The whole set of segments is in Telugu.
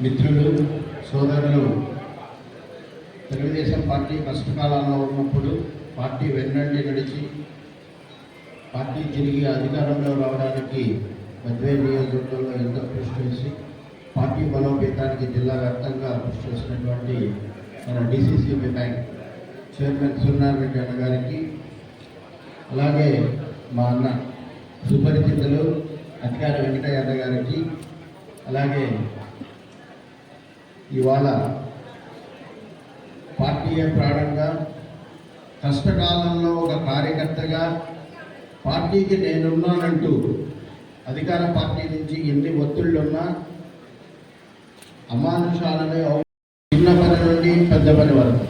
మిత్రులు సోదరులు తెలుగుదేశం పార్టీ కష్టకాలంలో ఉన్నప్పుడు పార్టీ వెన్నంటి నడిచి పార్టీ తిరిగి అధికారంలో రావడానికి మధ్య నియోజకవర్గంలో ఎంతో కృషి చేసి పార్టీ బలోపేతానికి జిల్లా వ్యాప్తంగా కృషి చేసినటువంటి మన డిసిసిబి బ్యాంక్ చైర్మన్ సున్నారెడ్డి అన్న గారికి అలాగే మా అన్న సుపరిచితులు అధికార వెంకటయ్య గారికి అలాగే ఇవాళ పార్టీయే ప్రాణంగా కష్టకాలంలో ఒక కార్యకర్తగా పార్టీకి నేనున్నానంటూ అధికార పార్టీ నుంచి ఎన్ని ఒత్తిళ్ళున్నా అమానుషాలనే చిన్న పని నుండి పెద్ద పని వరకు.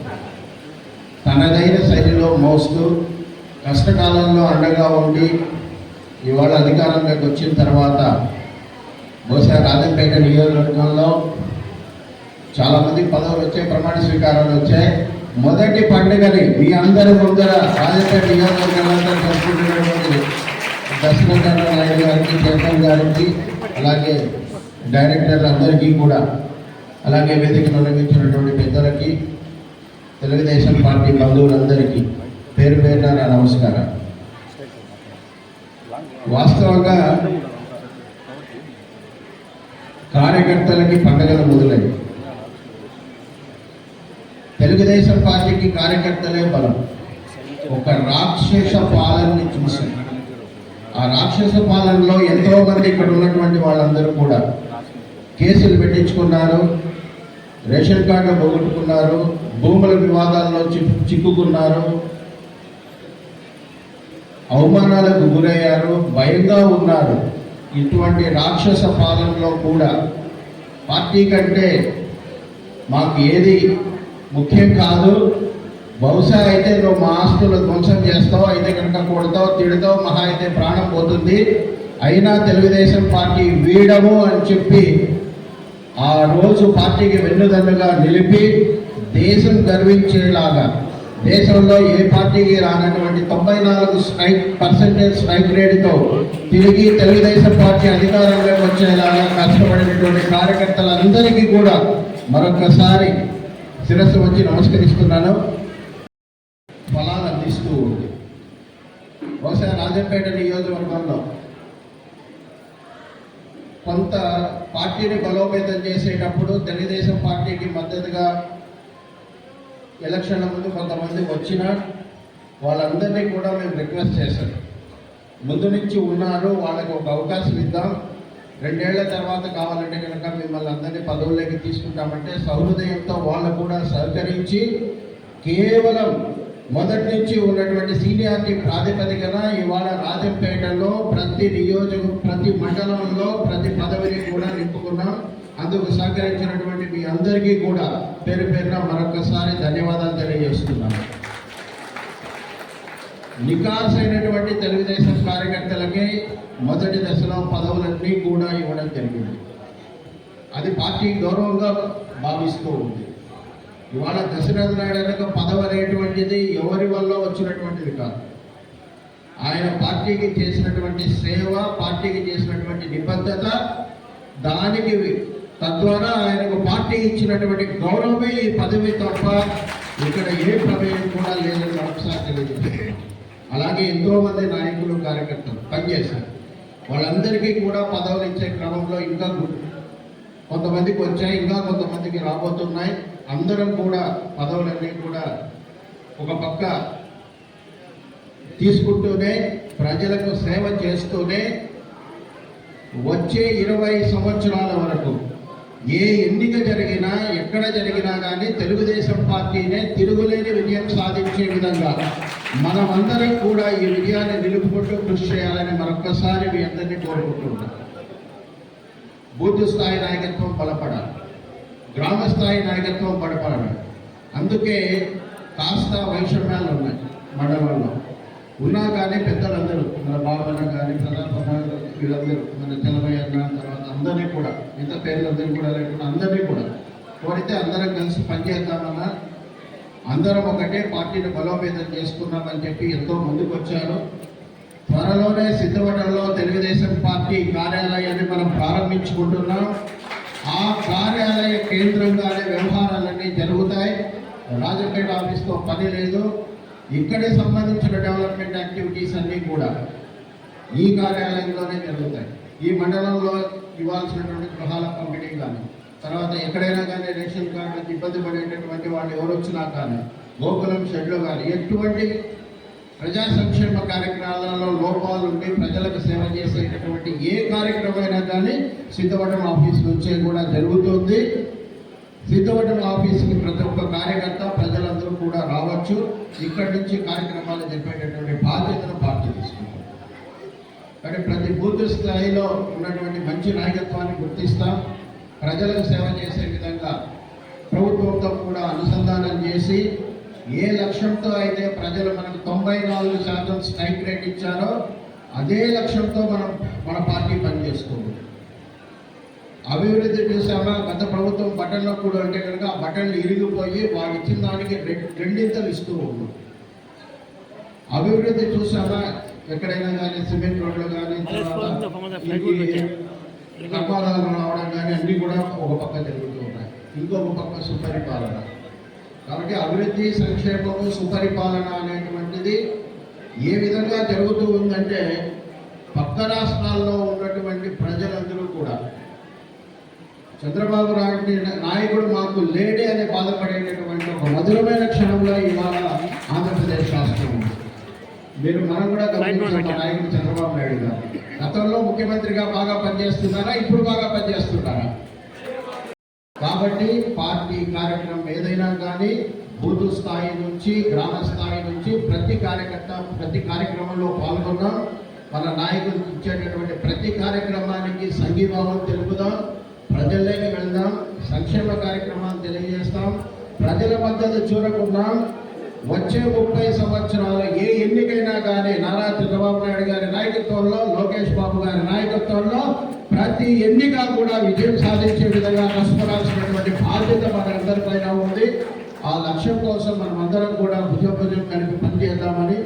తనదైన శైలిలో మోస్తూ కష్టకాలంలో అండగా ఉండి ఇవాళ అధికారంలోకి వచ్చిన తర్వాత బహుశా రాజంపేట నియోజకవర్గంలో చాలా మంది పదవులు వచ్చాయి ప్రమాణ స్వీకారాలు వచ్చాయి. మొదటి పండుగని మీ అందరి ముందర రాజపేట నియోజకవర్గంలో జరుపుకుంటున్నటువంటి నాయుడు గారికి చేతన్ గారికి అలాగే డైరెక్టర్లందరికీ కూడా అలాగే వేదికను నిర్మించినటువంటి పెద్దలకి తెలుగుదేశం పార్టీ బంధువులందరికీ పేరు పేరున నా నమస్కారం. వాస్తవంగా కార్యకర్తలకి పండుగలు మొదలయ్యాయి తెలుగుదేశం పార్టీకి కార్యకర్తలే బలం. ఒక రాక్షస పాలనని చూసి ఆ రాక్షస పాలనలో ఎంతో మంది ఇక్కడ ఉన్నటువంటి వాళ్ళందరూ కూడా కేసులు పెట్టించుకున్నారు రేషన్ కార్డు పోగొట్టుకున్నారు భూముల వివాదాల్లో చిక్కుకున్నారు అవమానాలకు గురయ్యారు భయంగా ఉన్నారు. ఇటువంటి రాక్షస పాలనలో కూడా పార్టీ కంటే మాకు ఏది ముఖ్యం కాదు. బహుశా అయితే నువ్వు మా ఆస్తులు ధ్వంసం చేస్తావు అయితే కనుక కొడతావు తిడతావు మహా అయితే ప్రాణం పోతుంది. అయినా తెలుగుదేశం పార్టీ వీడము అని చెప్పి ఆ రోజు పార్టీకి వెన్నుదన్నుగా నిలిపి దేశం గర్వించేలాగా దేశంలో ఏ పార్టీకి రానటువంటి తొంభై నాలుగు స్ట్రైక్ పర్సెంటేజ్ స్ట్రైక్ రేటుతో తిరిగి తెలుగుదేశం పార్టీ అధికారంలోకి వచ్చేలాగా కష్టపడినటువంటి కార్యకర్తలందరికీ కూడా మరొకసారి శిరస్సు వచ్చి నమస్కరిస్తున్నాను. ఫలాలు అందిస్తూ ఉంది బహుశా రాజంపేట నియోజకవర్గంలో కొంత పార్టీని బలోపేతం చేసేటప్పుడు తెలుగుదేశం పార్టీకి మద్దతుగా ఎలక్షన్ల ముందు కొంతమంది వచ్చినా వాళ్ళందరినీ కూడా మేము రిక్వెస్ట్ చేశాం. ముందు నుంచి ఉన్నారు వాళ్ళకి ఒక అవకాశం ఇద్దాం. రెండేళ్ళ తర్వాత కావాలంటే కనుక మిమ్మల్ని అందరినీ పదవుల్లోకి తీసుకుంటామంటే సహృదయంతో వాళ్ళు కూడా సహకరించి కేవలం మొదటి నుంచి ఉన్నటువంటి సీనియారిటీ ప్రాతిపదికన ఇవాళ రాజంపేటలో ప్రతి నియోజక ప్రతి మండలంలో ప్రతి పదవిని కూడా నింపుకున్నాం. అందుకు సహకరించినటువంటి మీ అందరికీ కూడా పేరు పేరున మరొకసారి ధన్యవాదాలు తెలియజేస్తున్నాను. నికాస్ అయినటువంటి తెలుగుదేశం కార్యకర్తలకి మొదటి దశలో పదవులన్నీ కూడా ఇవ్వడం జరిగింది. అది పార్టీ గౌరవంగా భావిస్తూ ఉంది. ఇవాళ దశరథ నాయుడు పదవి అనేటువంటిది ఎవరి వల్ల వచ్చినటువంటిది కాదు. ఆయన పార్టీకి చేసినటువంటి సేవ పార్టీకి చేసినటువంటి నిబద్ధత దానికి తద్వారా ఆయనకు పార్టీ ఇచ్చినటువంటి గౌరవమే ఈ పదవి తప్ప ఇక్కడ ఏ ప్రమేయం కూడా లేదని మరొకసారి తెలియజేస్తున్నాను. అలాగే ఎంతోమంది నాయకులు కార్యకర్తలు పనిచేశారు. వాళ్ళందరికీ కూడా పదవులు ఇచ్చే క్రమంలో ఇంకా కొంతమందికి వచ్చాయి ఇంకా కొంతమందికి రాబోతున్నాయి. అందరం కూడా పదవులన్నీ కూడా ఒక పక్క తీసుకుంటూనే ప్రజలకు సేవ చేస్తూనే వచ్చే ఇరవై సంవత్సరాల వరకు ఏ ఎన్నిక జరిగినా ఎక్కడ జరిగినా కానీ తెలుగుదేశం పార్టీనే తిరుగులేని విజయం సాధించే విధంగా మనమందరం కూడా ఈ విజయాన్ని నిలుపుకుంటూ కృషి చేయాలని మరొకసారి మీ అందరినీ కోరుకుంటున్నాం. బూత్ స్థాయి నాయకత్వం బలపడాలి. గ్రామ స్థాయి నాయకత్వం బలపడాలి అందుకే కాస్త వైషమ్యాలు ఉన్నాయి మండలంలో. ఉన్నా కానీ పెద్దలందరూ మన బాబన్న కానీ వీళ్ళందరూ మన తెలమయ్య అన్న తర్వాత అందరినీ కూడా మిగతా పేర్లందరూ కూడా లేకుండా అందరినీ కూడా కోరితే అందరం కలిసి పనిచేద్దామన్నా అందరం ఒకటే పార్టీని బలోపేతం చేసుకున్నామని చెప్పి ఎంతో ముందుకు వచ్చారు. త్వరలోనే సిద్ధపడంలో తెలుగుదేశం పార్టీ కార్యాలయాన్ని మనం ప్రారంభించుకుంటున్నాం. ఆ కార్యాలయం కేంద్రంగానే వ్యవహారాలన్నీ జరుగుతాయి. రాజపేట ఆఫీస్తో పని లేదు. ఇక్కడే సంబంధించిన డెవలప్మెంట్ యాక్టివిటీస్ అన్నీ కూడా ఈ కార్యాలయంలోనే జరుగుతాయి. ఈ మండలంలో ఇవ్వాల్సినటువంటి గృహాల పంపిణీ కానీ తర్వాత ఎక్కడైనా కానీ రేషన్ కార్డులకు ఇబ్బంది పడేటటువంటి వాళ్ళు ఎవరు వచ్చినా కానీ గోకులం షెడ్లు కానీ ఎటువంటి ప్రజా సంక్షేమ కార్యక్రమాలలో లోపాలు ఉండి ప్రజలకు సేవ చేసేటటువంటి ఏ కార్యక్రమమైనా కానీ సిద్ధవటం ఆఫీస్ నుంచే కూడా జరుగుతుంది. సిద్ధవటం ఆఫీస్కి ప్రతి ఒక్క కార్యకర్త ప్రజలందరూ కూడా రావచ్చు. ఇక్కడి నుంచి కార్యక్రమాలు జరిపేటటువంటి బాధ్యతను పార్టీ తీసుకుంటాం. కానీ ప్రతి బూత్ స్థాయిలో ఉన్నటువంటి మంచి నాయకత్వాన్ని గుర్తిస్తాం. ప్రజలకు సేవ చేసే విధంగా ప్రభుత్వంతో కూడా అనుసంధానం చేసి ఏ లక్ష్యంతో అయితే ప్రజలు మనకు తొంభై నాలుగు శాతం స్ట్రైక్ రేట్ ఇచ్చారో అదే లక్ష్యంతో మనం మన పార్టీ పనిచేస్తుంది. అభివృద్ధి చూసామా? గత ప్రభుత్వం బటన్లో కూడా అంటే కనుక ఆ బటన్లు ఇరిగిపోయి వాళ్ళు ఇచ్చిన దానికి రెండింతలు ఇస్తూ ఉన్నాం అభివృద్ధి చూసామా? ఎక్కడైనా కానీ సిమెంట్ రోడ్లు కానీ నిర్మాణాలు రావడం కానీ అన్ని కూడా ఒక పక్క జరుగుతూ ఉన్నాయి ఇంకొక పక్క సుపరిపాలన. కాబట్టి అభివృద్ధి సంక్షేమము సుపరిపాలన అనేటువంటిది ఏ విధంగా జరుగుతూ ఉందంటే పక్క రాష్ట్రాల్లో ఉన్నటువంటి ప్రజలందరూ కూడా చంద్రబాబు నాయుడు నాయకుడు మాకు లేడే అని బాధపడేటటువంటి ఒక మధురమైన క్షణంలో ఇవాళ ఆంధ్రప్రదేశ్ రాష్ట్రం మీరు మనం కూడా నాయకుడు చంద్రబాబు గతంలో ముఖ్యమంత్రిగా బాగా పనిచేస్తున్నారా ఇప్పుడు బాగా పనిచేస్తున్నారా? కాబట్టి పార్టీ కార్యక్రమం ఏదైనా కానీ బూత్ స్థాయి నుంచి గ్రామ స్థాయి నుంచి ప్రతి కార్యకర్త ప్రతి కార్యక్రమంలో పాల్గొన్నాం మన నాయకులు ఇచ్చేటటువంటి ప్రతి కార్యక్రమానికి సంఘీభావం తెలుపుదాం. ప్రజల్లోకి వెళ్దాం. సంక్షేమ కార్యక్రమాలు తెలియజేస్తాం. ప్రజల మద్దతు చూడకుండా. వచ్చే ముప్పై సంవత్సరాల ఏ ఎన్నికైనా నారా చంద్రబాబు నాయుడు గారి నాయకత్వంలో లోకేష్ బాబు గారి నాయకత్వంలో ప్రతి ఎన్నిక కూడా విజయం సాధించే విధంగా కష్టపడాల్సినటువంటి బాధ్యత మనందరిపైన ఉంది. ఆ లక్ష్యం కోసం మనం అందరం కూడా భుజభుజం కలిపి పనిచేద్దామని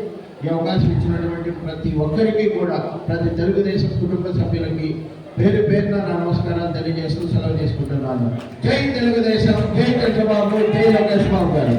ఈ అవకాశం ఇచ్చినటువంటి ప్రతి ఒక్కరికి కూడా ప్రతి తెలుగుదేశం కుటుంబ సభ్యులకి పేరు పేరున నా నమస్కారాలు తెలియజేస్తూ సెలవు తీసుకుంటున్నాను. జై తెలుగుదేశం జై చంద్రబాబు జై లోకేష్ బాబు గారు.